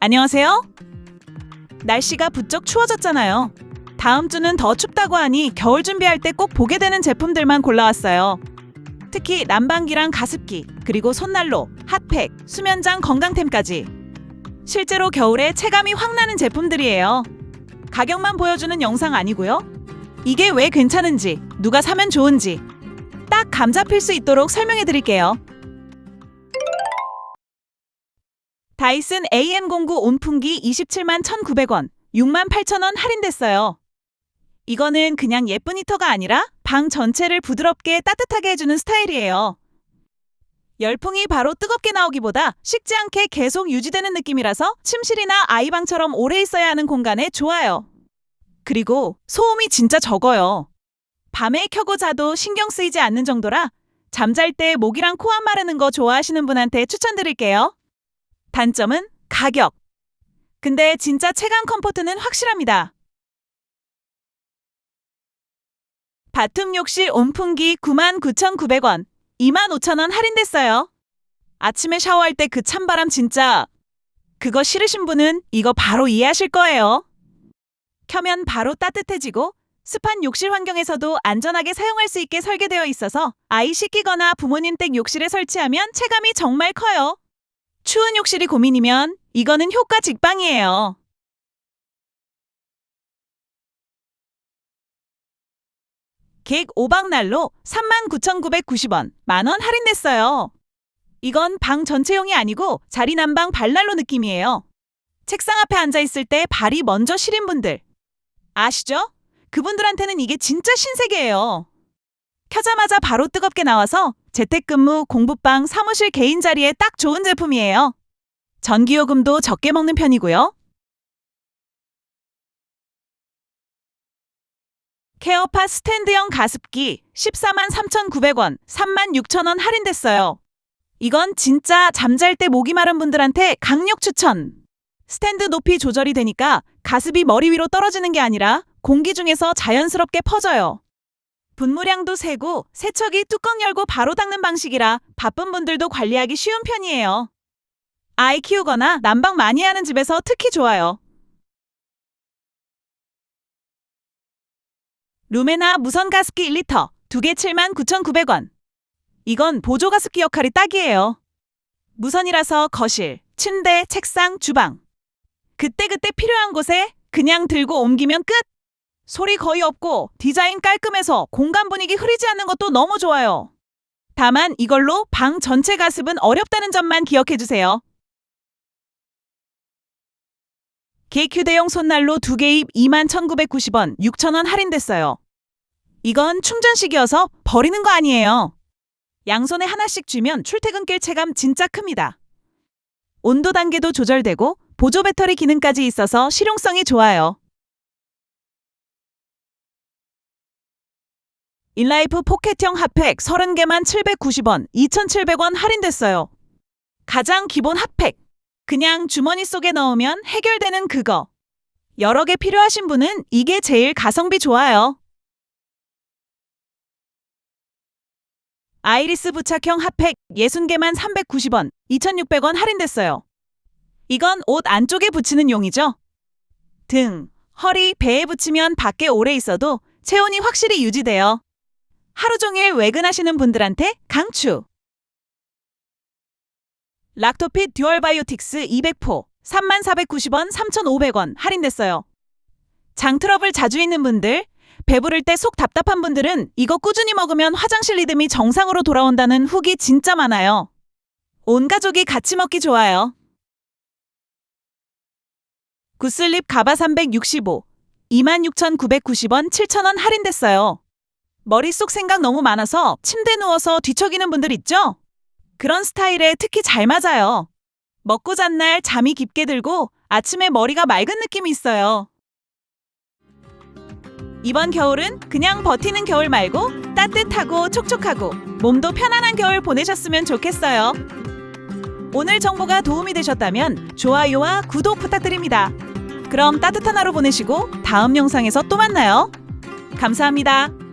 안녕하세요. 날씨가 부쩍 추워졌잖아요. 다음 주는 더 춥다고 하니 겨울 준비할 때 꼭 보게 되는 제품들만 골라왔어요. 특히 난방기랑 가습기, 그리고 손난로, 핫팩, 수면장 건강템까지. 실제로 겨울에 체감이 확 나는 제품들이에요. 가격만 보여주는 영상 아니고요. 이게 왜 괜찮은지, 누가 사면 좋은지 딱 감 잡힐 수 있도록 설명해 드릴게요. 다이슨 AM09 온풍기 27만 1,900원, 6만 8천원 할인됐어요. 이거는 그냥 예쁜 히터가 아니라 방 전체를 부드럽게 따뜻하게 해주는 스타일이에요. 열풍이 바로 뜨겁게 나오기보다 식지 않게 계속 유지되는 느낌이라서 침실이나 아이방처럼 오래 있어야 하는 공간에 좋아요. 그리고 소음이 진짜 적어요. 밤에 켜고 자도 신경 쓰이지 않는 정도라 잠잘 때 목이랑 코 안 마르는 거 좋아하시는 분한테 추천드릴게요. 단점은 가격. 근데 진짜 체감 컴포트는 확실합니다. 바툼 욕실 온풍기 99,900원, 25,000원 할인됐어요. 아침에 샤워할 때 그 찬바람 진짜 그거 싫으신 분은 이거 바로 이해하실 거예요. 켜면 바로 따뜻해지고 습한 욕실 환경에서도 안전하게 사용할 수 있게 설계되어 있어서 아이 씻기거나 부모님 댁 욕실에 설치하면 체감이 정말 커요. 추운 욕실이 고민이면 이거는 효과 직방이에요. 객 5박 날로 39,990원, 만원 할인됐어요. 이건 방 전체용이 아니고 자리 난방 발난로 느낌이에요. 책상 앞에 앉아 있을 때 발이 먼저 시린 분들. 아시죠? 그분들한테는 이게 진짜 신세계예요. 켜자마자 바로 뜨겁게 나와서 재택근무, 공부방, 사무실 개인 자리에 딱 좋은 제품이에요. 전기요금도 적게 먹는 편이고요. 케어파 스탠드형 가습기 14만 3,900원, 3만 6천원 할인됐어요. 이건 진짜 잠잘 때 목이 마른 분들한테 강력 추천. 스탠드 높이 조절이 되니까 가습이 머리 위로 떨어지는 게 아니라 공기 중에서 자연스럽게 퍼져요. 분무량도 세고 세척이 뚜껑 열고 바로 닦는 방식이라 바쁜 분들도 관리하기 쉬운 편이에요. 아이 키우거나 난방 많이 하는 집에서 특히 좋아요. 루메나 무선 가습기 1리터 2개 7만 9,900원. 이건 보조 가습기 역할이 딱이에요. 무선이라서 거실, 침대, 책상, 주방. 그때그때 필요한 곳에 그냥 들고 옮기면 끝! 소리 거의 없고 디자인 깔끔해서 공간 분위기 흐리지 않는 것도 너무 좋아요. 다만 이걸로 방 전체 가습은 어렵다는 점만 기억해 주세요. 객 휴대용 손난로 2개 입 21,990원, 6,000원 할인됐어요. 이건 충전식이어서 버리는 거 아니에요. 양손에 하나씩 쥐면 출퇴근길 체감 진짜 큽니다. 온도 단계도 조절되고 보조 배터리 기능까지 있어서 실용성이 좋아요. 인라이프 포켓형 핫팩 30개만 790원, 2,700원 할인됐어요. 가장 기본 핫팩. 그냥 주머니 속에 넣으면 해결되는 그거. 여러 개 필요하신 분은 이게 제일 가성비 좋아요. 아이리스 부착형 핫팩 60개만 390원, 2,600원 할인됐어요. 이건 옷 안쪽에 붙이는 용이죠. 등, 허리, 배에 붙이면 밖에 오래 있어도 체온이 확실히 유지돼요. 하루 종일 외근하시는 분들한테 강추. 락토핏 듀얼 바이오틱스 200포 3490원 3500원 할인됐어요. 장 트러블 자주 있는 분들, 배부를 때 속 답답한 분들은 이거 꾸준히 먹으면 화장실 리듬이 정상으로 돌아온다는 후기 진짜 많아요. 온 가족이 같이 먹기 좋아요. 구슬립 가바 365 26,990원 7,000원 할인됐어요. 머릿속 생각 너무 많아서 침대 누워서 뒤척이는 분들 있죠? 그런 스타일에 특히 잘 맞아요. 먹고 잔 날 잠이 깊게 들고 아침에 머리가 맑은 느낌이 있어요. 이번 겨울은 그냥 버티는 겨울 말고 따뜻하고 촉촉하고 몸도 편안한 겨울 보내셨으면 좋겠어요. 오늘 정보가 도움이 되셨다면 좋아요와 구독 부탁드립니다. 그럼 따뜻한 하루 보내시고 다음 영상에서 또 만나요. 감사합니다.